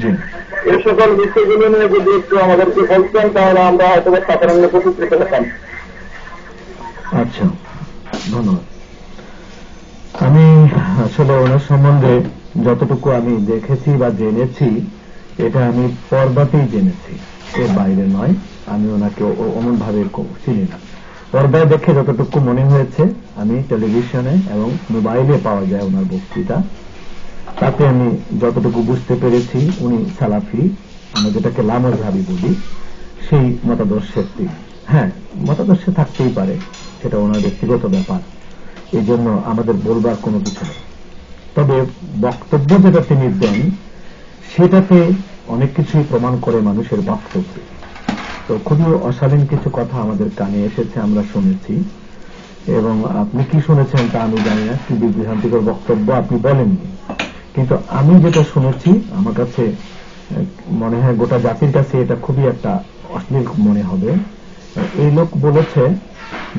জি। এই সকল বিষয়গুলো নিয়ে যদি একটু আমাদেরকে বলতেন তাহলে আমরা হয়তো সাধারণ হতাম। আচ্ছা ধন্যবাদ। আমি আসলে ওনার সম্বন্ধে যতটুকু আমি দেখেছি বা জেনেছি এটা আমি পর্দাতেই জেনেছি। এর বাইরে নয় আমি ওনাকে অমন ভাবে চিনি না। পর্দায় দেখে যতটুকু মনে হয়েছে আমি টেলিভিশনে এবং মোবাইলে পাওয়া যায় ওনার বক্তৃতা। তাতে আমি যতটুকু বুঝতে পেরেছি, উনি সালাফি, আমরা যেটাকে লামজহাবি বলি, সেই মতাদর্শের তিনি হ্যাঁ মতাদর্শে থাকতেই পারে, সেটা ওনার ব্যক্তিগত ব্যাপার। এই জন্য আমাদের বলবার কোনো কিছু নেই। তবে বক্তব্য যেটা তিনি দেন, সেটাতে অনেক কিছুই প্রমাণ করে মানুষের বক্তব্য। তো খুবই অশালীন কিছু কথা আমাদের কানে এসেছে, আমরা শুনেছি। এবং আপনি কি শুনেছেন তা আমি জানি না, কি বিভ্রান্তিকর বক্তব্য আপনি বলেননি। কিন্তু আমি যেটা শুনেছি, আমার কাছে মনে হয় গোটা জাতির কাছে এটা খুবই একটা অশ্লীল মনে হবে। এই লোক বলেছে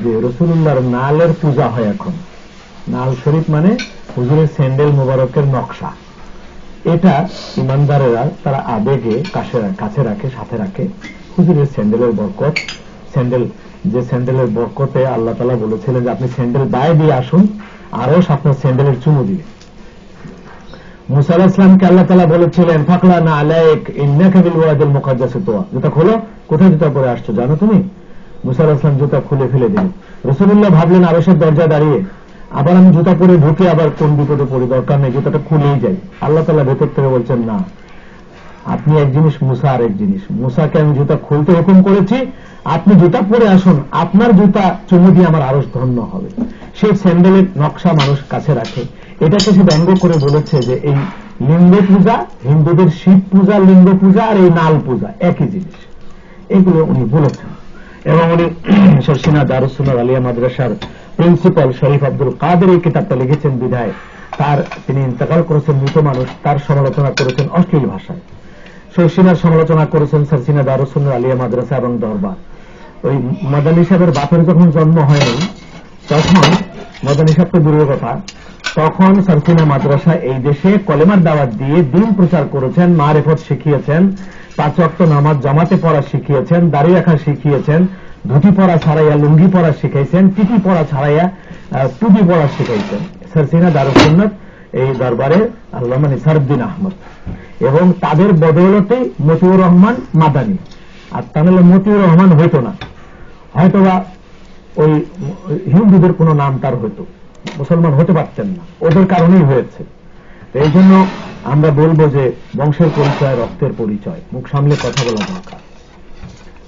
যে রসুল্লাহর নালের পূজা হয় এখন। নাল শরীফ মানে হুজুরের স্যান্ডেল মোবারকের নকশা। এটা ইমানদারেরা তারা আবেগে কাছে রাখে, সাথে রাখে। হুজুরের স্যান্ডেলের বরকত, স্যান্ডেল, যে স্যান্ডেলের বরকতে আল্লাহ তালা বলেছিলেন যে আপনি স্যান্ডেল বায়ে দিয়ে আসুন আরও আপনার স্যান্ডেলের চুমু দিয়ে মুসা ইসলামকে আল্লাহ তালা বলেছিলেন ফাকলা না আলাইক ইন্নাকাবিল ওয়াজুল মুকাদ্দাস তোয়া। জুতা খোলো। কোথায় জুতা পরে আসছো জানো তুমি? মুসা ইসলাম জুতা খুলে ফেলে দিলেন। রসুল্লাহ ভাবলেন আবেশের দরজায় দাঁড়িয়ে, আবার আমি জুতা পরে ঢুকে আবার কোন বিপদে পড়ি? দরকার নেই, জুতাটা খুলেই যাই। আল্লাহ তালা ভেতর থেকে বলছেন, না, আপনি এক জিনিস, মুসা আর এক জিনিস। মুসাকে আমি জুতা খুলতে হুকুম করেছি, আপনি জুতা পরে আসুন, আপনার জুতা চুমু দিয়ে আমার আরও ধন্য হবে। সেই স্যান্ডেলের নকশা মানুষ কাছে রাখে। এটাকে সে ব্যঙ্গ করে বলেছে যে এই লিঙ্গ পূজা, হিন্দুদের শিব পূজা, লিঙ্গ পূজা আর এই নাল পূজা, একই জিনিস। এগুলো উনি বলেছেন। এবং উনি শর্ষিনা দারুসুল্লাহ আলিয়া মাদ্রাসার প্রিন্সিপাল শরীফ আব্দুল কাদের এই কিতাবটা লিখেছেন বিধায় তার তিনি ইন্তকাল করেছেন মৃত মানুষ, তার সমালোচনা করেছেন অশ্লীল ভাষায়। শর্ষিনার সমালোচনা করেছেন সরসিনা দারুসুল্লাহ আলিয়া মাদ্রাসা এবং দরবার। ওই মদানী সাহেবের বাপের যখন জন্ম হয়নি, তখন মদানী সাহেব তো দূরের কথা তখন সরসিনা মাদ্রাসা এই দেশে কলেমার দাওয়াত দিয়ে দিন প্রচার করেছেন, মারেফত শিখিয়েছেন, পাঁচ অক্ট নামাজ জামাতে পড়া শিখিয়েছেন, দাড়ি রাখা শিখিয়েছেন, ধুতি পড়া ছাড়াইয়া, লুঙ্গি পড়া শিখাইছেন টিটি পড়া ছাড়াইয়া টুপি পড়া শিখাইছেন। সরসিনা দারুসুন্নত এই দরবারে আল্লাহ নিসারুদ্দিন আহমদ। এবং তাদের বদৌলতে মতিউর রহমান মাদানি। আর তা তাহলে মতিউর রহমান হইতো না। হয়তোবা ওই হিন্দুদের কোনো নাম তার হইতো। মুসলমান হতে পারতেন না। ওদের কারণেই হয়েছে। এই জন্য আমরা বলব যে বংশের পরিচয়, রক্তের পরিচয়, মুখ সামলে কথা বলা দরকার।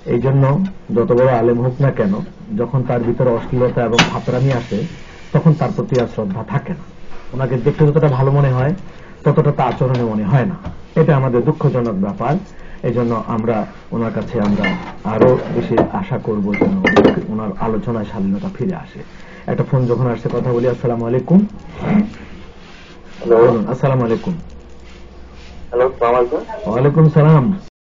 এই জন্য যত বড় আলেম হোক না কেন, যখন তার ভিতরে অশ্লীলতা এবং ফাতরামি আসে, তখন তার প্রতি আর শ্রদ্ধা থাকে না। ওনাকে দেখতে যতটা ভালো মনে হয়, ততটা তা আচরণে মনে হয় না। এটা আমাদের দুঃখজনক ব্যাপার। এই জন্য আমরা, ওনার কাছে আমরা আরও বেশি আশা করব যেন ওনার আলোচনায় স্বাধীনতা ফিরে আসে। একটা ফোন যখন আসছে কথা বলি আসসালাম আলাইকুম। আসসালাম আলাইকুম। হ্যালো ওয়ালাইকুম সালাম।